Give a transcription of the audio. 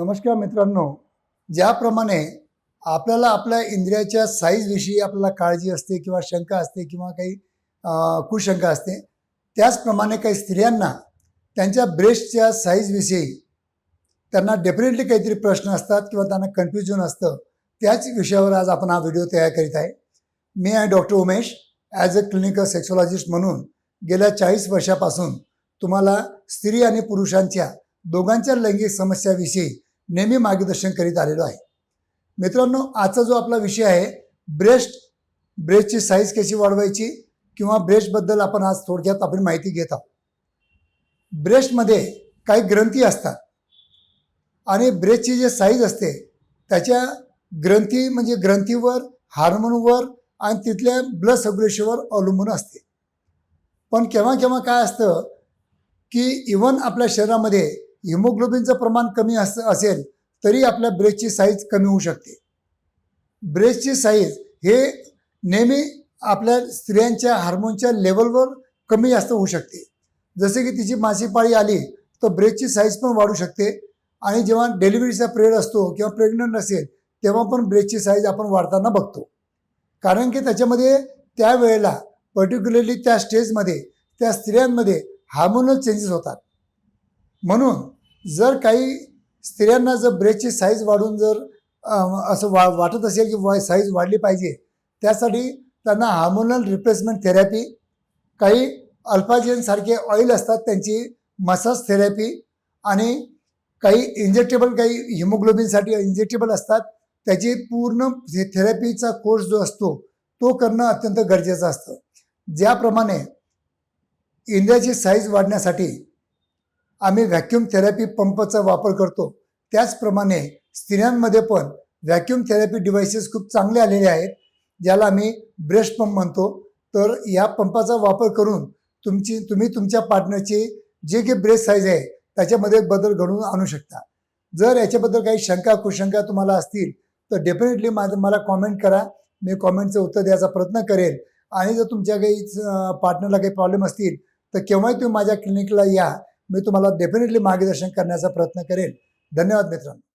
नमस्कार मित्रांनो. ज्याप्रमाणे आपल्याला आपल्या इंद्रियाच्या साईजविषयी आपल्याला काळजी असते किंवा शंका असते किंवा काही कुशंका असते त्याचप्रमाणे काही स्त्रियांना त्यांच्या ब्रेस्टच्या साईजविषयी त्यांना डेफिनेटली काहीतरी प्रश्न असतात किंवा त्यांना कन्फ्युजन असतं त्याच विषयावर आज आपण हा व्हिडिओ तयार करीत आहे. मी आहे doctor Umesh. As a clinical sexologist म्हणून गेल्या चाळीस वर्षापासून तुम्हाला स्त्री आणि पुरुषांच्या दोघांच्या लैंगिक समस्याविषयी नेहमी मार्गदर्शन करीत आलेलो आहे. मित्रांनो आजचा जो आपला विषय आहे ब्रेस्ट ब्रेस्टची साईज कशी वाढवायची किंवा ब्रेस्टबद्दल आपण आज थोडक्यात आपण माहिती घेत आहोत. ब्रेस्टमध्ये काही ग्रंथी असतात आणि ब्रेस्टची जे साईज असते त्याच्या ग्रंथी म्हणजे ग्रंथीवर हार्मोनवर आणि तिथल्या ब्लड सर्क्युलेशनवर अवलंबून असते. पण केव्हा केव्हा काय असतं की इवन आपल्या शरीरामध्ये हिमोग्लोबिनचं प्रमाण कमी अस असेल तरी आपल्या ब्रेसची साईज कमी होऊ शकते. ब्रेसची साईज हे नेहमी आपल्या स्त्रियांच्या हार्मोनच्या लेवलवर कमी जास्त होऊ शकते. जसे की तिची मासिक पाळी आली तर ब्रेसची साईज पण वाढू शकते. आणि जेव्हा डिलिव्हरीचा पिरियड असतो किंवा प्रेग्नंट असेल तेव्हा पण ब्रेसची साईज आपण वाढताना बघतो. कारण की त्याच्यामध्ये त्यावेळेला पर्टिक्युलरली त्या स्टेजमध्ये त्या स्त्रियांमध्ये हार्मोनल चेंजेस होतात. म्हणून जर काही स्त्रियांना जर ब्रेकची साईज वाढून जर असं वा वाटत असेल की वा साईज वाढली पाहिजे त्यासाठी त्यांना हार्मोनल रिप्लेसमेंट थेरपी काही अल्पाजेनसारखे ऑइल असतात त्यांची मसाज थेरपी आणि काही इंजेक्टेबल काही हिमोग्लोबिनसाठी इंजेक्टेबल असतात त्याची पूर्ण थेरपीचा कोर्स जो असतो तो करणं अत्यंत गरजेचं असतं. ज्याप्रमाणे इंद्रियाची साईज वाढण्यासाठी आम्ही व्हॅक्यूम थेरपी पंपचा वापर करतो. त्याचप्रमाणे स्त्रियांमध्ये पण व्हॅक्यूम थेरपी डिव्हाइसेस खूप चांगले आलेले आहेत ज्याला आम्ही ब्रेस्ट पंप म्हणतो. तर या पंपाचा वापर करून तुमची तुम्ही तुमच्या पार्टनरची जे काही ब्रेस्ट साईज आहे त्याच्यामध्ये बदल घडवून आणू शकता. जर याच्याबद्दल काही शंका कुशंका तुम्हाला असतील तर डेफिनेटली माझं मला कॉमेंट करा. मी कॉमेंटचं उत्तर द्यायचा प्रयत्न करेल आणि जर तुमच्या काही पार्टनरला काही प्रॉब्लेम असतील तर केव्हाही तुम्ही माझ्या क्लिनिकला या. मी तुम्हाला डेफिनेटली मार्गदर्शन करण्याचा प्रयत्न करेल धन्यवाद मित्रांनो.